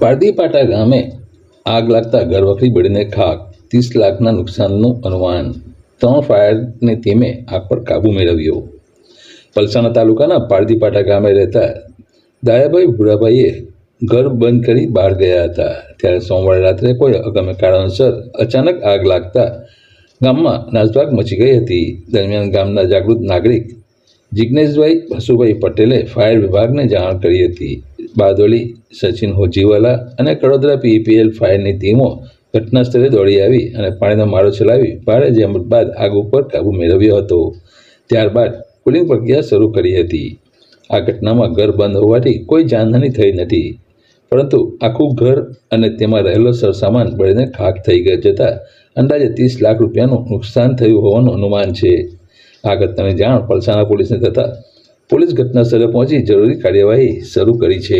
પારદીપાટા ગામે આગ લાગતા ઘરવખરી બળીને ખાક ત્રીસ લાખના નુકસાનનું અનુમાન. ત્રણ ફાયરની ટીમે આગ પર કાબૂ મેળવ્યો. પલસાણા તાલુકાના પારદીપાટા ગામે રહેતા દાયાભાઈ ભૂરાભાઈએ ઘર બંધ કરી બહાર ગયા હતા. ત્યારે સોમવારે રાત્રે કોઈ અગમ્ય કારણોસર અચાનક આગ લાગતા ગામમાં નાસભાગ મચી ગઈ હતી. દરમિયાન ગામના જાગૃત નાગરિક જિજ્ઞેશભાઈ હસુભાઈ પટેલે ફાયર વિભાગને જાણ કરી હતી. બારડોલી સચિન હોજીવાલા અને કડોદરા પીપીએલ ફાયરની ટીમો ઘટના સ્થળે દોડી આવી અને પાણીનો મારો ચલાવી ભારે જેમ બાદ આગ ઉપર કાબૂ મેળવ્યો હતો. ત્યારબાદ કુલિંગ પ્રક્રિયા શરૂ કરી હતી. આ ઘટનામાં ઘર બંધ હોવાથી કોઈ જાનહાનિ થઈ નથી. પરંતુ આખું ઘર અને તેમાં રહેલો સરસામાન બળીને ખાક થઈ ગયા જતાં અંદાજે ત્રીસ લાખ રૂપિયાનું નુકસાન થયું હોવાનું અનુમાન છે. આ ઘટનાની જાણ પલસાણા પોલીસને થતાં પોલીસ ઘટના સ્થળે પહોંચી જરૂરી કાર્યવાહી શરૂ કરી છે.